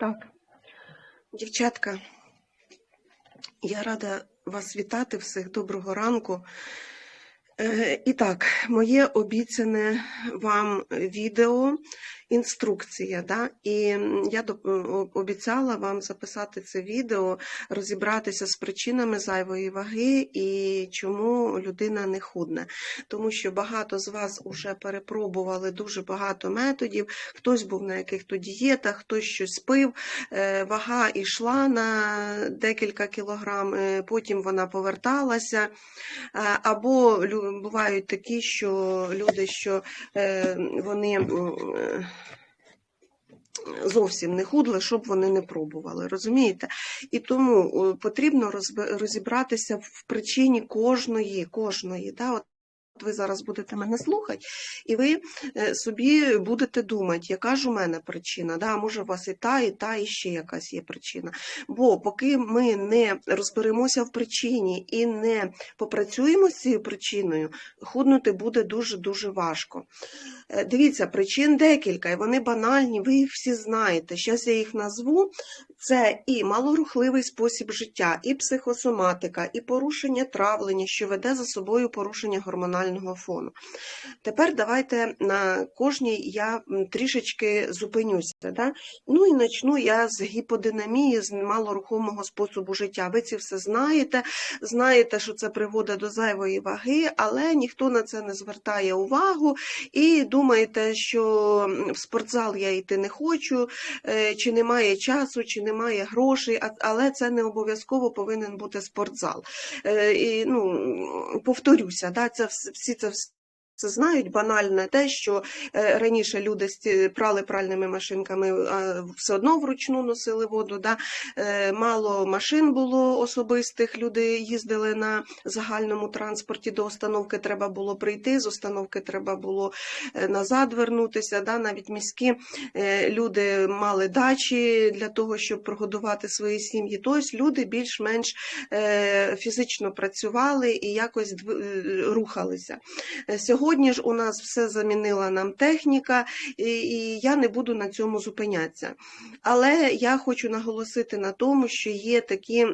Так. Дівчатка, я рада вас вітати всіх. Доброго ранку. Е, І так, моє обіцяне вам відео, інструкція. Да? І я доп- обіцяла вам записати це відео, розібратися з причинами зайвої ваги і чому людина не худне. Тому що багато з вас вже перепробували дуже багато методів. Хтось був на яких-то дієтах, хтось щось пив, е, вага йшла на декілька кілограм, е, потім вона поверталася. Е, Або бувають такі, що люди, що е, вони е, зовсім не худли, щоб вони не пробували, розумієте? І тому е, потрібно розібратися в причині кожної, кожної. Да? От ви зараз будете мене слухати, і ви е, собі будете думати, яка ж у мене причина, да? може у вас і та, і та, і ще якась є причина. Бо поки ми не розберемося в причині і не попрацюємо з цією причиною, худнути буде дуже-дуже важко. Е, Дивіться, причин декілька, і вони банальні, ви їх всі знаєте. Зараз я їх назву. Це і малорухливий спосіб життя, і психосоматика, і порушення травлення, що веде за собою порушення гормонального фону. Тепер давайте на кожній я трішечки зупинюся. Да? Ну і почну я з гіподинамії, з малорухомого способу життя. Ви це все знаєте, знаєте, що це приводить до зайвої ваги, але ніхто на це не звертає увагу і думаєте, що в спортзал я йти не хочу, е, чи немає часу, чи немає грошей, але це не обов'язково повинен бути спортзал. Е, І, ну, повторюся, да, це вс- всі це знають банальне те, що е, раніше люди прали пральними машинками, а все одно вручну носили воду. Да? Е, Мало машин було особистих, люди їздили на загальному транспорті до установки, треба було прийти, з установки треба було е, назад вернутися. Да? Навіть міські люди мали дачі для того, щоб прогодувати свої сім'ї. Тобто люди більш-менш фізично працювали і якось рухалися. Е, Сьогодні ж у нас все замінила нам техніка, і, і я не буду на цьому зупинятися. Але я хочу наголосити на тому, що є такі.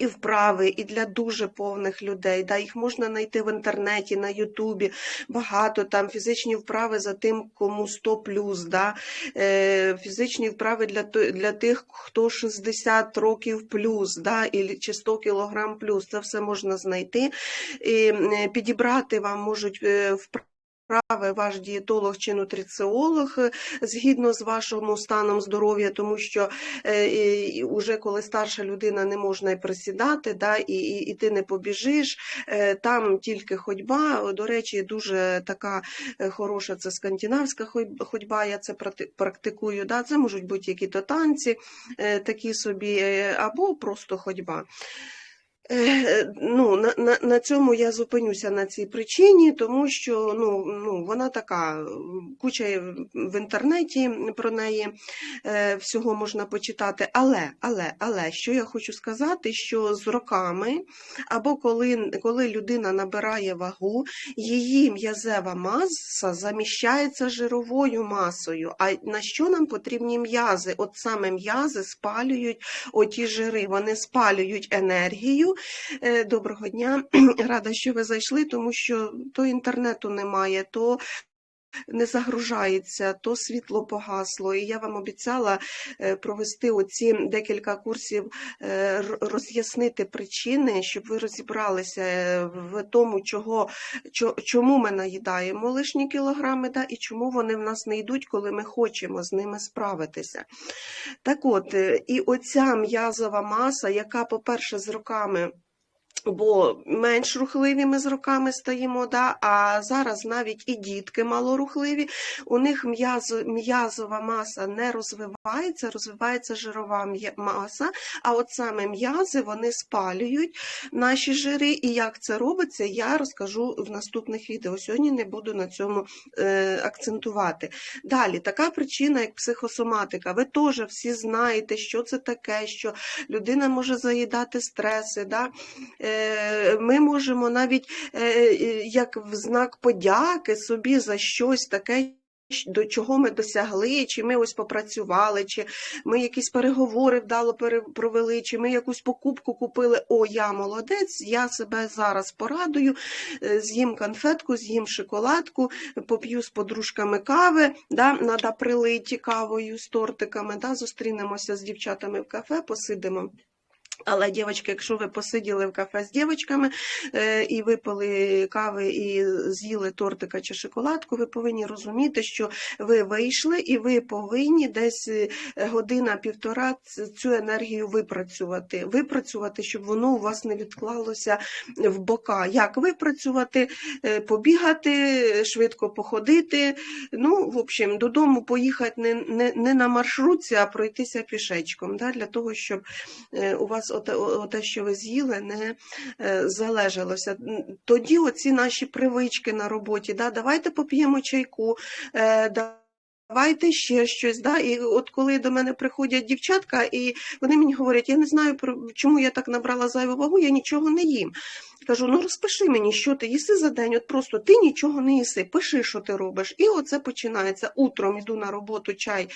І вправи, і для дуже повних людей. Да, їх можна знайти в інтернеті, на Ютубі. Багато там фізичні вправи за тим, кому 100 плюс. Да, е, фізичні вправи для, для тих, хто 60 років плюс, да, і, чи 100 кілограм плюс. Це все можна знайти. І, підібрати вам можуть е, вправи. Ваш дієтолог чи нутриціолог е, згідно з вашим станом здоров'я, тому що е, і, уже коли старша людина не можна і присідати, да, і, і, і ти не побіжиш, е, там тільки ходьба. До речі, дуже така хороша це скандинавська ходьба, я це практикую. Да. Це можуть бути які-то танці, такі собі, або просто ходьба. Е, Ну, на, на, на цьому я зупинюся на цій причині, тому що ну, ну, вона така, куча в інтернеті про неї е, всього можна почитати. Але, але, але, що я хочу сказати, що з роками, або коли, коли людина набирає вагу, її м'язева маса заміщається жировою масою. А на що нам потрібні м'язи? От саме м'язи спалюють оті жири, вони спалюють енергію. Е, Доброго дня, рада, що ви зайшли, тому що то інтернету немає, то не загружається, то світло погасло. І я вам обіцяла е, провести оці декілька курсів, е, роз'яснити причини, щоб ви розібралися е, в тому, чого, чому ми наїдаємо лишні кілограми, да, і чому вони в нас не йдуть, коли ми хочемо з ними справитися. Так от, і оця м'язова маса, яка, по-перше, з роками. Бо менш рухливі ми з роками стаємо, да? а зараз навіть і дітки малорухливі, у них м'язо- м'язова маса не розвивається, розвивається жирова маса, а от саме м'язи вони спалюють наші жири. І як це робиться, я розкажу в наступних відео. Сьогодні не буду на цьому е, акцентувати. Далі, така причина, як психосоматика. Ви теж всі знаєте, що це таке, що людина може заїдати стреси. Да? Е, Ми можемо навіть е, е, як в знак подяки собі за щось таке, до чого ми досягли, чи ми ось попрацювали, чи ми якісь переговори вдало провели, чи ми якусь покупку купили. О, я молодець, я себе зараз порадую, з'їм конфетку, з'їм шоколадку, поп'ю з подружками кави, да, надо прилиті кавою з тортиками, да, зустрінемося з дівчатами в кафе, посидимо. Але, дівчатки, якщо ви посиділи в кафе з дівчатками е, і випили кави і з'їли тортика чи шоколадку, ви повинні розуміти, що ви вийшли і ви повинні десь е, година-півтора цю енергію випрацювати. Випрацювати, щоб воно у вас не відклалося в бока. Як випрацювати? Е, Побігати, швидко походити. Ну, в общем, додому поїхати не, не, не на маршрутці, а пройтися пішечком, да, для того, щоб у вас о- оте, що ви з'їли, не е, залежалося. Тоді оці наші привички на роботі, да, давайте поп'ємо чайку, е, да- Давайте ще щось, да? і от коли до мене приходять дівчатка, і вони мені говорять, я не знаю, чому я так набрала зайву вагу, я нічого не їм. Кажу, ну розпиши мені, що ти їси за день, от просто ти нічого не їси, пиши, що ти робиш. І оце починається. Утром йду на роботу, чай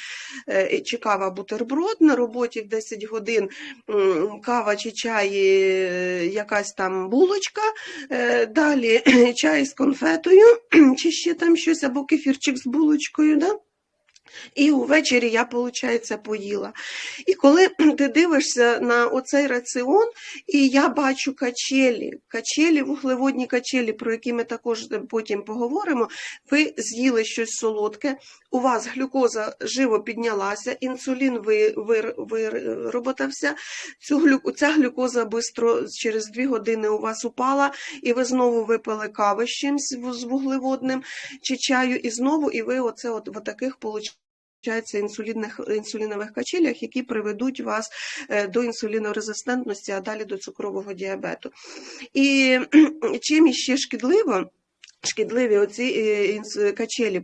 е, чи кава, бутерброд, на роботі в 10 годин кава чи чай, е, якась там булочка, е, далі чай з конфетою, чи ще там щось, або кефірчик з булочкою. Да? І увечері я, виходить, поїла. І коли ти дивишся на оцей раціон, і я бачу качелі, качелі, вуглеводні качелі, про які ми також потім поговоримо, ви з'їли щось солодке, у вас глюкоза живо піднялася, інсулін ви, ви, вироботався, цю ця глюкоза бистро через 2 години у вас упала, і ви знову випили кави з чимсь з вуглеводним чи чаю, і знову, і ви оце от, в таких получається інсулінних, інсулінових качелях, які приведуть вас е, до інсулінорезистентності, а далі до цукрового діабету. І чим іще шкідливо, Шкідливі оці е, качелі,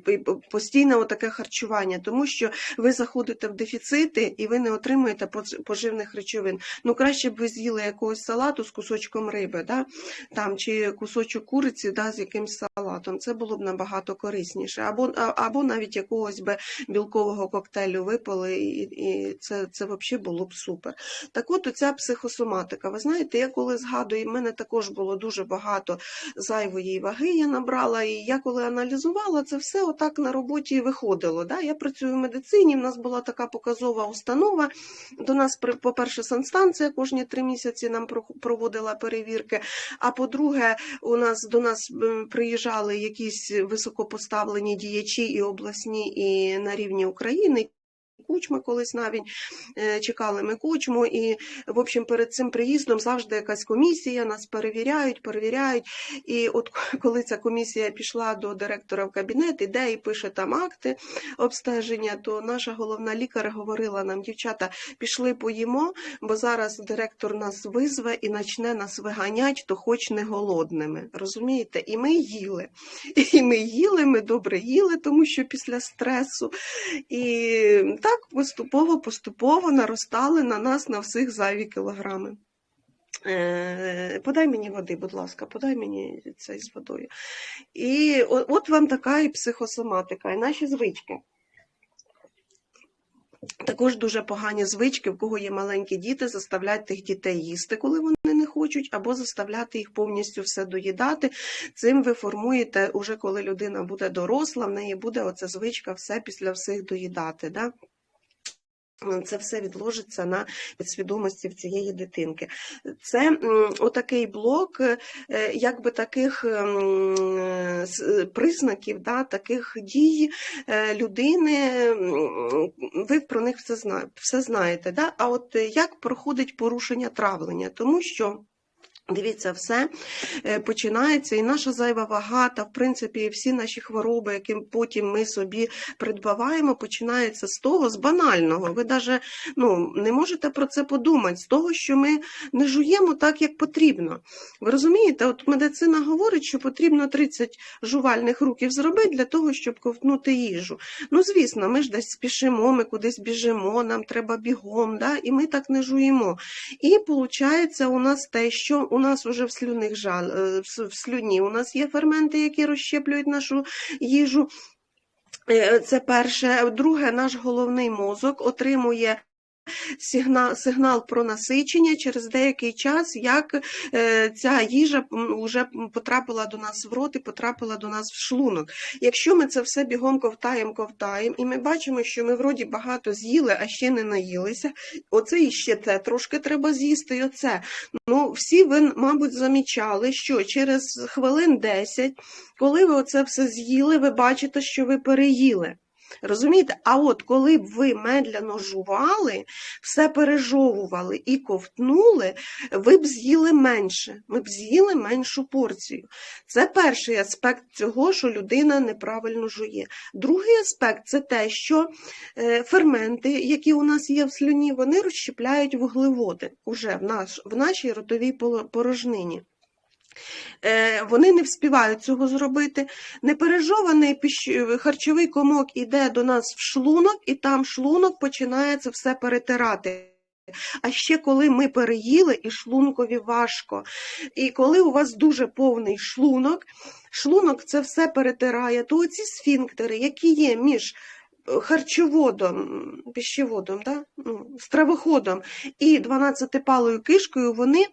постійне отаке харчування, тому що ви заходите в дефіцити і ви не отримуєте поживних речовин. Ну краще б ви з'їли якогось салату з кусочком риби, да? там, чи кусочок куриці да, з якимсь салатом. Це було б набагато корисніше. Або, або навіть якогось би білкового коктейлю випили, і, і це, це взагалі було б супер. Так от оця психосоматика. Ви знаєте, я коли згадую, в мене також було дуже багато зайвої ваги я набрала, і я коли аналізувала, це все отак на роботі виходило. Да? Я працюю в медицині, в нас була така показова установа. До нас, по-перше, санстанція кожні три місяці нам про- проводила перевірки. А по-друге, у нас до нас приїжджали якісь високопоставлені діячі і обласні, і на рівні України. Кучма колись навіть е, чекали ми кучму, і в общем перед цим приїздом завжди якась комісія, нас перевіряють, перевіряють. І от коли ця комісія пішла до директора в кабінет, іде і пише там акти обстеження, то наша головна лікар говорила нам, дівчата, пішли поїмо, бо зараз директор нас визве і почне нас виганять, то хоч не голодними. Розумієте? І ми їли. І ми їли, ми добре їли, тому що після стресу. І так поступово, поступово наростали на нас на всіх зайві кілограми. Е, Подай мені води, будь ласка, подай мені це з водою. І от вам така і психосоматика, і наші звички. Також дуже погані звички, в кого є маленькі діти, заставляють тих дітей їсти, коли вони не хочуть, або заставляти їх повністю все доїдати. Цим ви формуєте, уже коли людина буде доросла, в неї буде оця звичка все після всіх доїдати. Да? Це все відложиться на підсвідомості в цієї дитинки. Це отакий блок, е, якби таких признаків, да, таких дій е, людини. Ви про них все знаєте. Да? А от е, як проходить порушення травлення? Тому що. Дивіться, все е, починається, і наша зайва вага, та в принципі всі наші хвороби, які потім ми собі придбаваємо, починаються з того, з банального. Ви навіть ну, не можете про це подумати, з того, що ми не жуємо так, як потрібно. Ви розумієте, от медицина говорить, що потрібно 30 жувальних руків зробити для того, щоб ковтнути їжу. Ну, звісно, ми ж десь спішимо, ми кудись біжимо, нам треба бігом, да? і ми так не жуємо. І виходить у нас те, що у нас уже в слюних жал, е, в слюні у нас є ферменти, які розщеплюють нашу їжу. Е, Це перше. Друге, наш головний мозок отримує сигнал, сигнал про насичення через деякий час, як е, ця їжа вже потрапила до нас в рот і потрапила до нас в шлунок. Якщо ми це все бігом ковтаємо, ковтаємо, і ми бачимо, що ми вроді багато з'їли, а ще не наїлися, оце і ще це трошки треба з'їсти, і оце. Ну, всі ви, мабуть, замічали, що через хвилин 10, коли ви оце все з'їли, ви бачите, що ви переїли. Розумієте? А от коли б ви медляно жували, все пережовували і ковтнули, ви б з'їли менше, ми б з'їли меншу порцію. Це перший аспект цього, що людина неправильно жує. Другий аспект це те, що е, ферменти, які у нас є в слюні, вони розщепляють вуглеводи уже в, наш, в нашій ротовій порожнині. Е, Вони не вспівають цього зробити. Непережований харчовий комок іде до нас в шлунок, і там шлунок починає це все перетирати. А ще коли ми переїли, і шлункові важко. І коли у вас дуже повний шлунок, шлунок це все перетирає, то оці сфінктери, які є між харчоводом, пищеводом, да? ну, стравоходом і 12-палою кишкою, вони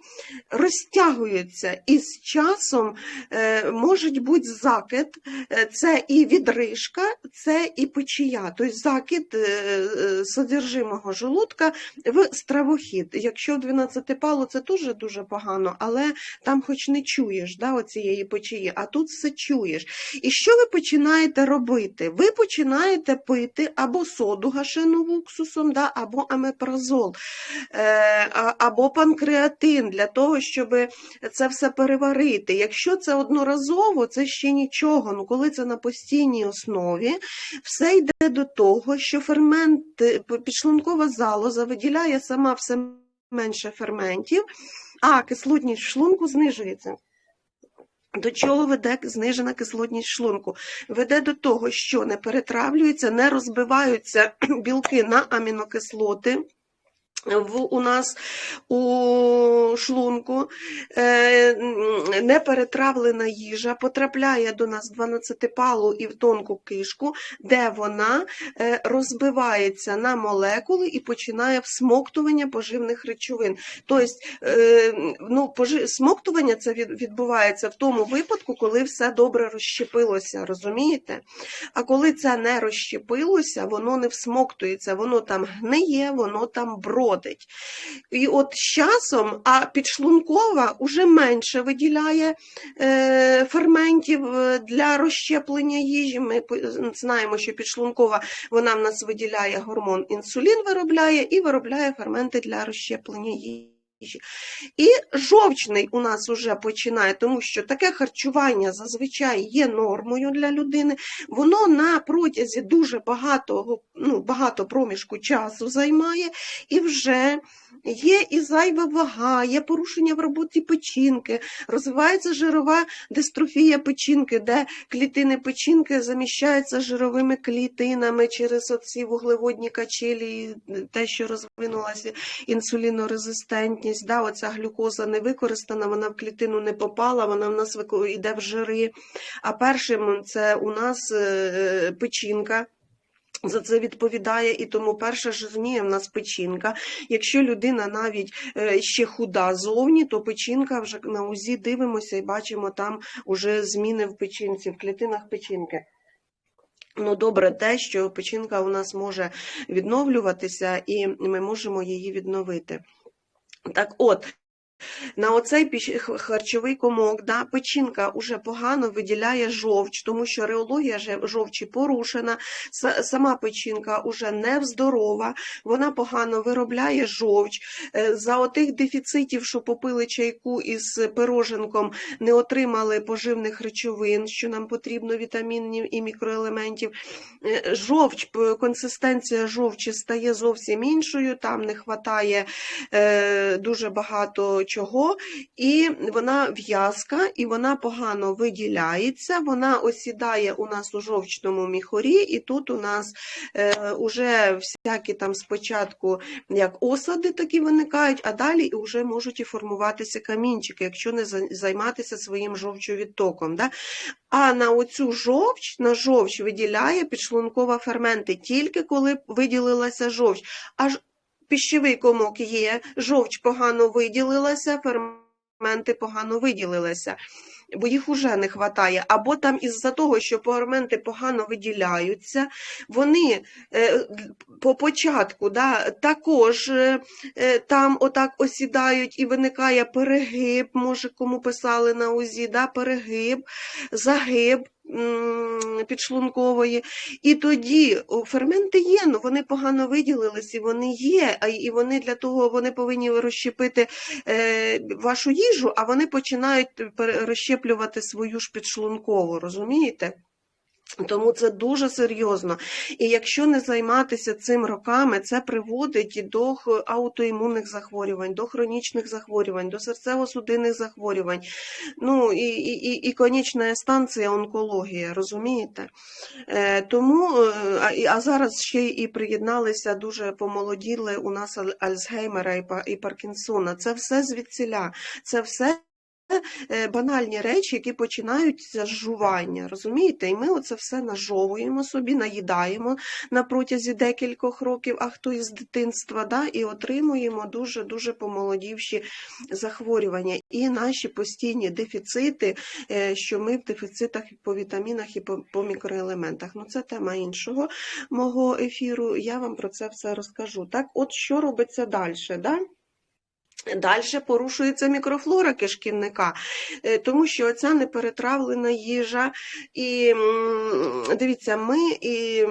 розтягуються і з часом е, може бути закид, е, це і відрижка, це і печія, тобто закид е, е, содержимого желудка в стравохід. Якщо в 12-палу це теж дуже погано, але там хоч не чуєш да, оцієї печії, а тут все чуєш. І що ви починаєте робити? Ви починаєте пити або соду гашену уксусом, да, або амепразол, е, або панкреатин для того, щоб це все переварити. Якщо це одноразово, це ще нічого. Ну коли це на постійній основі, все йде до того, що фермент, підшлункова залоза виділяє сама все менше ферментів, а кислотність в шлунку знижується. До чого веде знижена кислотність шлунку? Веде до того, що не перетравлюються, не розбиваються білки на амінокислоти. В, у нас у шлунку е, неперетравлена їжа потрапляє до нас в 12-палу і в тонку кишку, де вона е, розбивається на молекули і починає всмоктування поживних речовин. Тобто, е, ну, пожи- смоктування це від- відбувається в тому випадку, коли все добре розщепилося, розумієте? А коли це не розщепилося, воно не всмоктується, воно там гниє, воно там бродить. І от з часом, а підшлункова вже менше виділяє е, ферментів е, для розщеплення їжі. Ми знаємо, що підшлункова вона в нас виділяє гормон інсулін, виробляє і виробляє ферменти для розщеплення їжі. І жовчний у нас уже починає, тому що таке харчування зазвичай є нормою для людини. Воно на протязі дуже багатого, ну, багато проміжку часу займає, і вже є і зайва вага, є порушення в роботі печінки, розвивається жирова дистрофія печінки, де клітини печінки заміщаються жировими клітинами через оці вуглеводні качелі, те, що розвинулася інсулінорезистентність, да, оця глюкоза не використана, вона в клітину не попала, вона в нас йде в жири. А першим це у нас е, печінка. За це відповідає, і тому перша жирніє в нас печінка. Якщо людина навіть е, ще худа зовні, то печінка вже на УЗІ дивимося і бачимо там уже зміни в печінці, в клітинах печінки. Ну, добре те, що печінка у нас може відновлюватися, і ми можемо її відновити. Так от, на оцей харчовий комок, да, печінка уже погано виділяє жовч, тому що реологія жовчі порушена, сама печінка уже невздорова, вона погано виробляє жовч. Е, За отих дефіцитів, що попили чайку із пироженком, не отримали поживних речовин, що нам потрібно, вітамінів і мікроелементів. Е, Жовч, консистенція жовчі стає зовсім іншою, там не вистачає е, дуже багато чого, і вона в'язка, і вона погано виділяється, вона осідає у нас у жовчному міхорі, і тут у нас е, уже всякі там спочатку як осади такі виникають, а далі вже можуть і формуватися камінчики, якщо не займатися своїм жовчовідтоком. Да? А на оцю жовч, на жовч виділяє підшлункова ферменти тільки коли виділилася жовч. Аж пищевий комок є, жовч погано виділилася, ферменти погано виділилися, бо їх уже не вистачає. Або там із-за того, що ферменти погано виділяються, вони е, по початку да, також е, е, там отак осідають і виникає перегиб, може кому писали на УЗІ, да, перегиб, загиб підшлункової. І тоді ферменти є, ну вони погано виділились, і вони є, і вони для того вони повинні розщепити е, вашу їжу, а вони починають пере- розщеплювати свою ж підшлункову, розумієте? Тому це дуже серйозно. І якщо не займатися цим роками, це приводить до аутоімунних захворювань, до хронічних захворювань, до серцево-судинних захворювань. Ну і, і, і, і конічна станція онкологія, розумієте? Е, тому, е, а, а зараз ще і приєдналися дуже помолоділи у нас Аль- Альцгеймера і, Па- і Паркінсона. Це все звідсіля, це все банальні речі, які починаються з жування, розумієте? І ми оце все нажовуємо собі, наїдаємо на протязі декількох років, а хто із дитинства, да, і отримуємо дуже-дуже помолодівші захворювання. І наші постійні дефіцити, е, що ми в дефіцитах по вітамінах і по мікроелементах. Ну, це тема іншого мого ефіру. Я вам про це все розкажу. Так, от що робиться далі? Да? Далі порушується мікрофлора кишківника, е, тому що оця неперетравлена їжа. І дивіться, ми і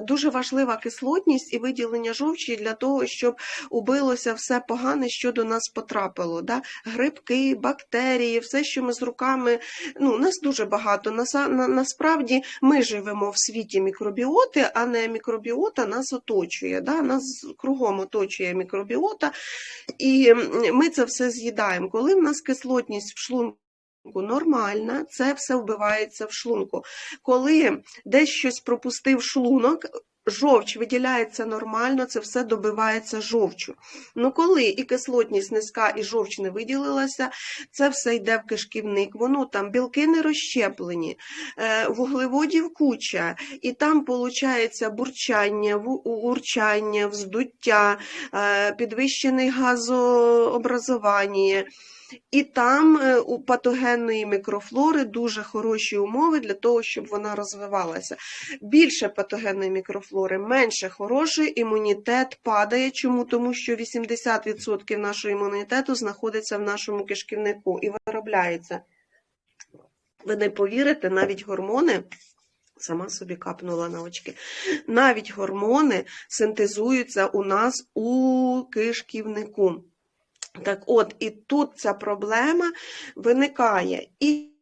дуже важлива кислотність і виділення жовчі для того, щоб убилося все погане, що до нас потрапило. Да? Грибки, бактерії, все, що ми з руками. Ну, нас дуже багато. Насправді ми живемо в світі мікробіоти, а не мікробіота нас оточує. Да? Нас кругом оточує мікробіота. І ми це все з'їдаємо. Коли в нас кислотність в шлунку нормальна, це все вбивається в шлунку. Коли десь щось пропустив шлунок, жовч виділяється нормально, це все добивається жовчу. Ну коли і кислотність низька, і жовч не виділилася, це все йде в кишківник, воно там білки не розщеплені, е, вуглеводів куча, і там виходить бурчання, урчання, вздуття, е, підвищений газообразування. І там е, у патогенної мікрофлори дуже хороші умови для того, щоб вона розвивалася. Більше патогенної мікрофлори, менше хороший, імунітет падає. Чому? Тому що 80% нашого імунітету знаходиться в нашому кишківнику і виробляється. Ви не повірите, навіть гормони. Сама собі капнула на очки. Навіть гормони синтезуються у нас у кишківнику. Так от, і тут ця проблема виникає. І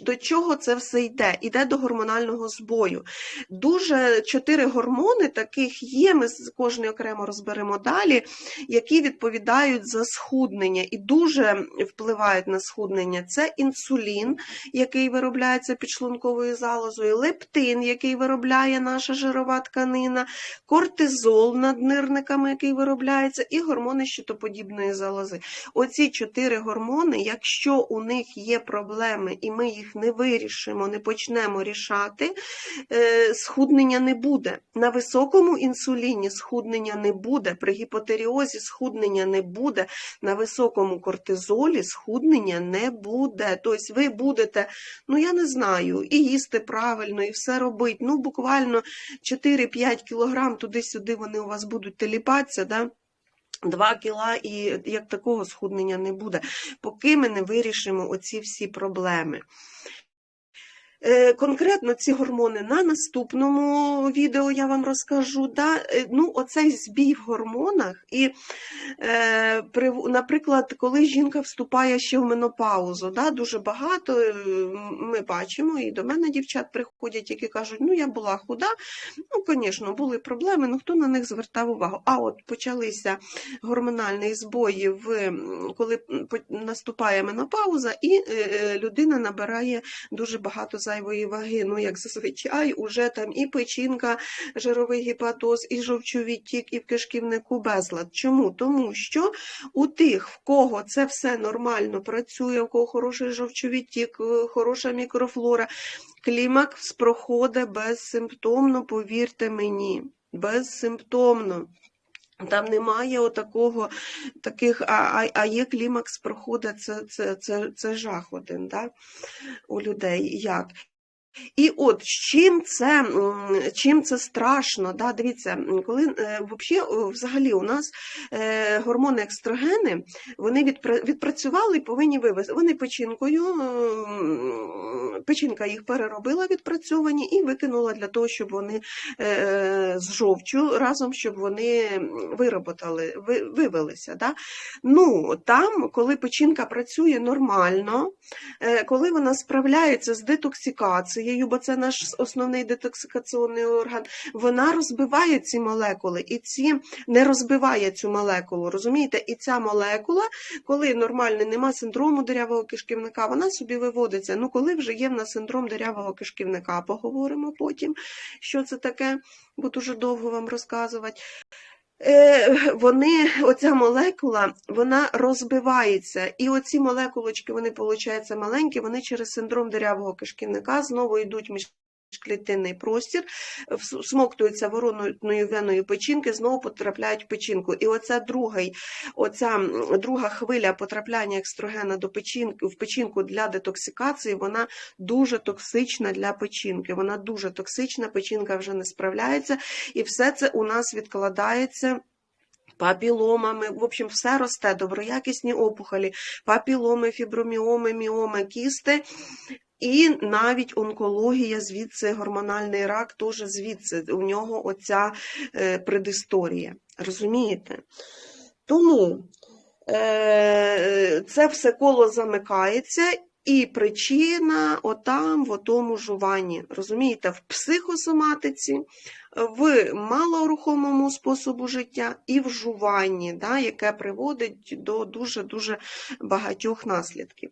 до чого це все йде? Іде до гормонального збою. Дуже чотири гормони таких є, ми з- кожний окремо розберемо далі, які відповідають за схуднення і дуже впливають на схуднення. Це інсулін, який виробляється підшлунковою залозою, лептин, який виробляє наша жирова тканина, кортизол над нирниками, який виробляється, і гормони щитоподібної залози. Оці чотири гормони, якщо у них є проблеми, і ми їх не вирішимо, не почнемо рішати, е, схуднення не буде. На високому інсуліні схуднення не буде, при гіпотеріозі схуднення не буде, на високому кортизолі схуднення не буде. Тобто ви будете, ну я не знаю, і їсти правильно, і все робити. Ну, буквально 4-5 кілограм туди-сюди вони у вас будуть теліпатися, да? 2 кіла і як такого схуднення не буде, поки ми не вирішимо оці всі проблеми. Е, Конкретно ці гормони на наступному відео я вам розкажу. Да? Е, Ну, оцей збій в гормонах, і, е, при, наприклад, коли жінка вступає ще в менопаузу, да, дуже багато ми бачимо, і до мене дівчат приходять, які кажуть, ну я була худа, ну, звісно, були проблеми, ну хто на них звертав увагу? А от почалися гормональні збої, в, коли наступає менопауза, і людина набирає дуже багато зайвої ваги. Ну, як зазвичай, уже там і печінка, жировий гепатоз, і жовчовий тік, і в кишківнику безлад. Чому? Тому що у тих, в кого це все нормально працює, у кого хороший жовчовий тік, е, хороша мікрофлора, клімакс проходить безсимптомно, повірте мені, безсимптомно. Там немає отакого, таких, а, а, а є клімакс проходить, це, це, це, це жах один да, у людей. Як? І от чим це, чим це страшно, да, дивіться, коли е, взагалі у нас е, гормони екстрогени, вони відпрацювали і повинні вивести. Вони печінкою, печінка їх переробила відпрацьовані і викинула для того, щоб вони е, з жовчу разом, щоб вони вироботали, вивелися. Да? Ну, там, коли печінка працює нормально, коли вона справляється з детоксикацією, бо це наш основний детоксикаційний орган, вона розбиває ці молекули, і ці не розбиває цю молекулу. Розумієте? І ця молекула, коли нормально нема синдрому дирявого кишківника, вона собі виводиться. Ну, коли вже є в нас синдром дирявого кишківника, поговоримо потім, що це таке, бо дуже довго вам розказувати. Е, вони, оця молекула, вона розбивається, і оці молекулочки, вони, виходить, маленькі, вони через синдром дирявого кишківника знову йдуть в міжклітинний простір, вс- всмоктуються вороною веною печінки, знову потрапляють в печінку. І оця, другий, оця друга хвиля потрапляння екстрогена до печінки, в печінку для детоксикації, вона дуже токсична для печінки. Вона дуже токсична, печінка вже не справляється, і все це у нас відкладається. Папіломами, в общем, все росте, доброякісні опухолі, папіломи, фіброміоми, міоми, кісти, і навіть онкологія, звідси гормональний рак, теж звідси у нього оця е, предісторія. Розумієте? Тому е, це все коло замикається, і причина отам, в отому жуванні. Розумієте, в психосоматиці, в малорухомому способу життя і в жуванні, да, яке приводить до дуже-дуже багатьох наслідків.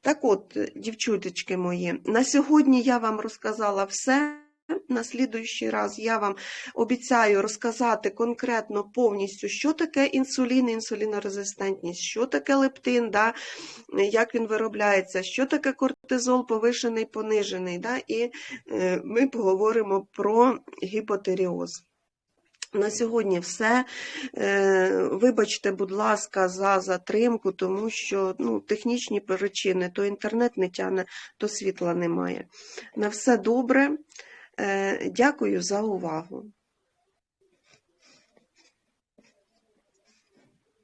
Так от, дівчуточки мої, на сьогодні я вам розказала все. На слідуючий раз я вам обіцяю розказати конкретно повністю, що таке інсулін, інсулінорезистентність, що таке лептин, да, як він виробляється, що таке кортизол повишений, понижений. Да, і е, ми поговоримо про гіпотеріоз. На сьогодні все. Е, Вибачте, будь ласка, за затримку, тому що ну, технічні причини, то інтернет не тягне, то світла немає. На все добре. Е, Дякую за увагу.